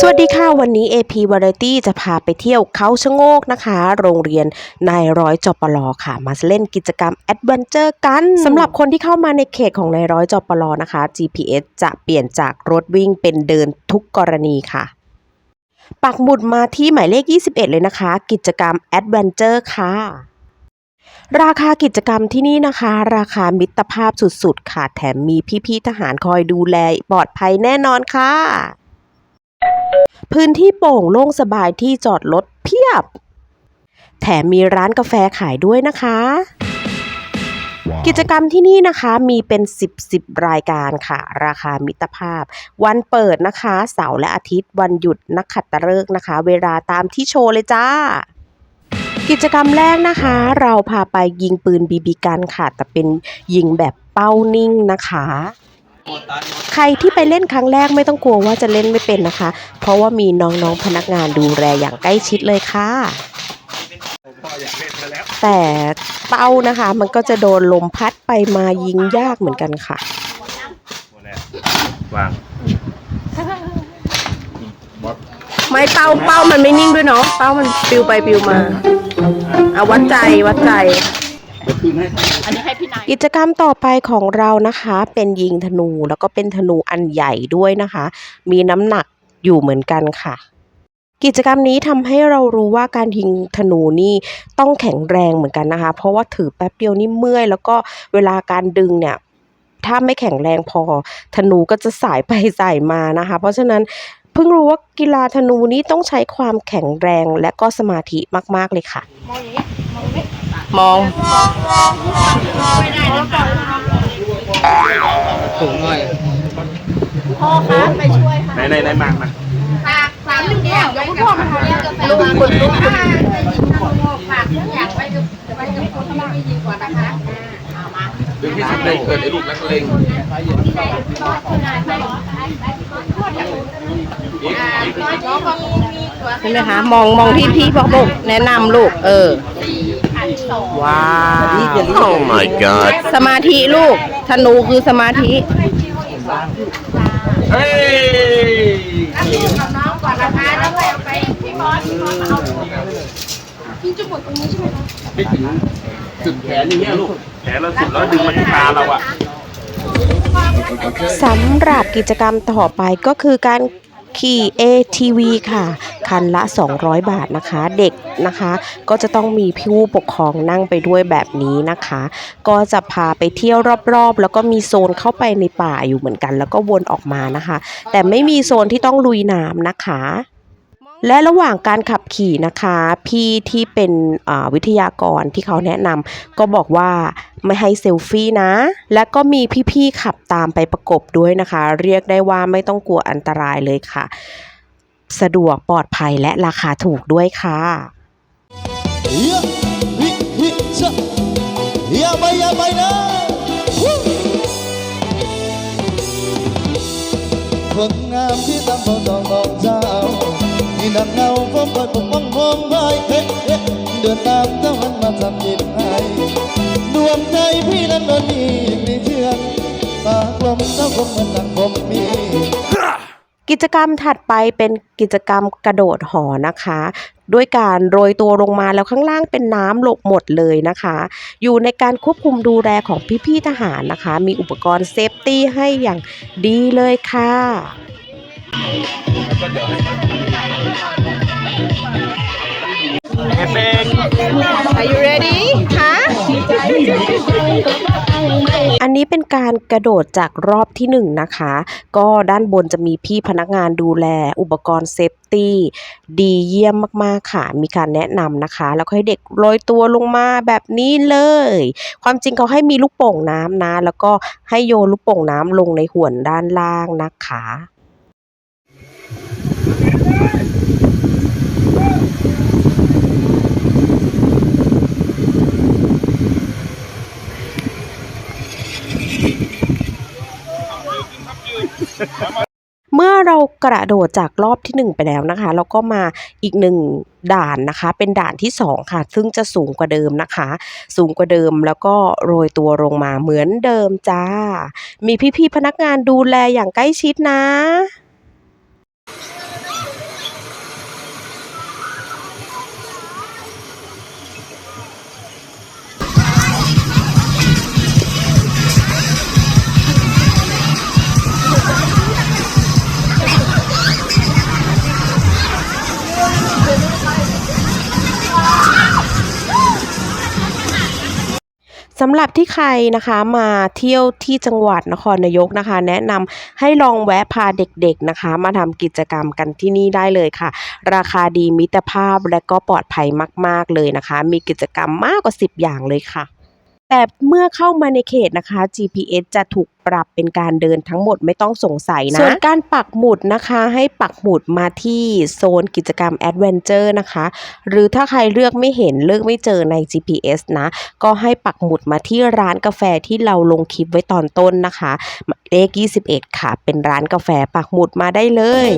สวัสดีค่ะ วันนี้ AP Variety จะพาไปเที่ยวเขาชะโงกนะคะ โรงเรียนนายร้อยจปลอค่ะ มาเล่นกิจกรรมแอดเวนเจอร์กันสำหรับคนที่เข้ามาในเขตของนายร้อยจปลอนะคะ GPS จะเปลี่ยนจากรถวิ่งเป็นเดินทุกกรณีค่ะปักหมุดมาที่หมายเลข 21 เลยนะคะ กิจกรรมแอดเวนเจอร์ค่ะราคากิจกรรมที่นี่นะคะ ราคามิตรภาพสุดๆค่ะ แถมมีพี่ๆทหารคอยดูแลปลอดภัยแน่นอนค่ะ พื้นที่โป่งโล่งสบายที่จอดรถเพียบ แถมมีร้านกาแฟขายด้วยนะคะ กิจกรรมที่นี่นะคะมีเป็น 10 10 รายการค่ะ ราคามิตรภาพ วันเปิดนะคะ เสาร์และอาทิตย์วันหยุดนักขัตฤกษ์นะคะ เวลาตามที่โชว์เลยจ้ากิจกรรมแรกนะคะ เราพาไปยิงปืนบีบีกันค่ะ แต่เป็นยิงแบบเป้านิ่งนะคะ ใครที่ไปเล่นครั้งแรกไม่ต้องกลัวว่าจะเล่นไม่เป็นนะคะ เพราะว่ามีน้องๆพนักงานดูแลอย่างใกล้ชิดเลยค่ะ แต่เป้านะคะ มันก็จะโดนลมพัดไปมายิงยากเหมือนกันค่ะหมดแล้ววางไม่เป้าเป้ามันไม่นิ่งด้วยเนาะเป้ามันปิวไปปิวมาเอาวัดใจวัดใจ อันนี้ให้พี่นายกิจกรรมต่อไปของเรานะคะ เป็นยิงธนูแล้วก็เป็นธนูอันใหญ่ด้วยนะคะ มีน้ำหนักอยู่เหมือนกันค่ะ กิจกรรมนี้ทำให้เรารู้ว่าการยิงธนูนี่ต้องแข็งแรงเหมือนกันนะคะ เพราะว่าถือแป๊บเดียวนี่เมื่อย แล้วก็เวลาการดึงเนี่ยถ้าไม่แข็งแรงพอธนูก็จะสายไปสายมานะคะ เพราะฉะนั้นเพิ่งรู้ว่ากีฬาธนูนี้ต้องใช้ความแข็งแรงและก็สมาธิมาก ๆ เลยค่ะมอง สูงหน่อยพ่อคะไปช่วยค่ะไหนไหนไหนมามาฝากฝากลูกเนี่ยไว้กับพ่อมาเรียกกาแฟลุงคุณลุงคุณฝากทุกอย่างไว้กับไว้กับคนที่ไม่ยิงก่อนนะคะเอามาดึงที่สุดเลยเกิดไอ้ลูกนักเลงอีกอีกน้อยน้องบอกมีตัวใช่ไหมคะมองมองที่พี่พ่อบุกแนะนำลูกเออพันสอง ว้าว Oh my god สมาธิลูก ธนูคือสมาธิ เฮ้ยลูกกับน้องก่อนนะคะแล้วไปเอาไปพี่บอสพี่บอสมาเอาพี่จุดหมดตรงนี้ใช่ไหมคะไม่ถึงจุดแขนอย่างเงี้ยลูกแขนเราสุดแล้วดึงมาที่ตาเราอะ สำหรับกิจกรรมต่อไปก็คือการ ขี่ ATV ค่ะ คันละ 200 บาทนะคะ เด็กนะคะ ก็จะต้องมีผู้ปกครองนั่งไปด้วยแบบนี้นะคะ ก็จะพาไปเที่ยวรอบๆ แล้วก็มีโซนเข้าไปในป่าอยู่เหมือนกัน แล้วก็วนออกมานะคะ แต่ไม่มีโซนที่ต้องลุยน้ำนะคะ และระหว่างการขับขี่นะคะ พี่ที่เป็นวิทยากรที่เขาแนะนำก็บอกว่าไม่ให้เซลฟี่นะ และก็มีพี่ๆขับตามไปประกบด้วยนะคะ เรียกได้ว่าไม่ต้องกลัวอันตรายเลยค่ะ สะดวกปลอดภัยและราคาถูกด้วยค่ะ Ya, hi, hi, sa. Ya, bay, ya, bay na. Woo! คนงามที่ตำบลดองดองเจ้า ที่นักเงาฟ้มคอยปกป้องมองไว้เฮ้เฮ้เดินตามตะวันมาทำยิ้มให้ดวงใจพี่นั้นโดนมีในเชือกตากลมเจ้าคมเหมือนหนังคมมีกิจกรรมถัดไปเป็นกิจกรรมกระโดดหอนะคะ ด้วยการโรยตัวลงมาแล้วข้างล่างเป็นน้ำหลบหมดเลยนะคะ อยู่ในการควบคุมดูแลของพี่ๆทหารนะคะ มีอุปกรณ์เซฟตี้ให้อย่างดีเลยค่ะ การกระโดดจากรอบที่หนึ่งนะคะ ก็ด้านบนจะมีพี่พนักงานดูแลอุปกรณ์เซฟตี้ดีเยี่ยมมากๆค่ะ มีการแนะนำนะคะ แล้วก็ให้เด็กโรยตัวลงมาแบบนี้เลย ความจริงเขาให้มีลูกโป่งน้ำนะ แล้วก็ให้โยนลูกโป่งน้ำลงในห่วนด้านล่างนะคะ เมื่อเรากระโดดจากรอบที่หนึ่งไปแล้วนะคะ เราก็มาอีกหนึ่งด่านนะคะ เป็นด่านที่สองค่ะ ซึ่งจะสูงกว่าเดิมนะคะ สูงกว่าเดิมแล้วก็โรยตัวลงมาเหมือนเดิมจ้า มีพี่ๆพนักงานดูแลอย่างใกล้ชิดนะำหรับที่ใครนะคะมาเที่ยวที่จังหวัดนครนายกนะคะ แนะนำให้ลองแวะพาเด็กๆนะคะ มาทำกิจกรรมกันที่นี่ได้เลยค่ะ ราคาดีมิตรภาพและก็ปลอดภัยมาก ๆเลยนะคะ มีกิจกรรมมากกว่า 10 อย่างเลยค่ะ แต่เมื่อเข้ามาในเขตนะคะ GPS จะถูกปรับเป็นการเดินทั้งหมดไม่ต้องสงสัยนะ ส่วนการปักหมุดนะคะให้ปักหมุดมาที่โซนกิจกรรมแอดเวนเจอร์นะคะ หรือถ้าใครเลือกไม่เห็นเลือกไม่เจอใน GPS นะ ก็ให้ปักหมุดมาที่ร้านกาแฟที่เราลงคลิปไว้ตอนต้นนะคะหมายเลข21 ค่ะ เป็นร้านกาแฟปักหมุดมาได้เลย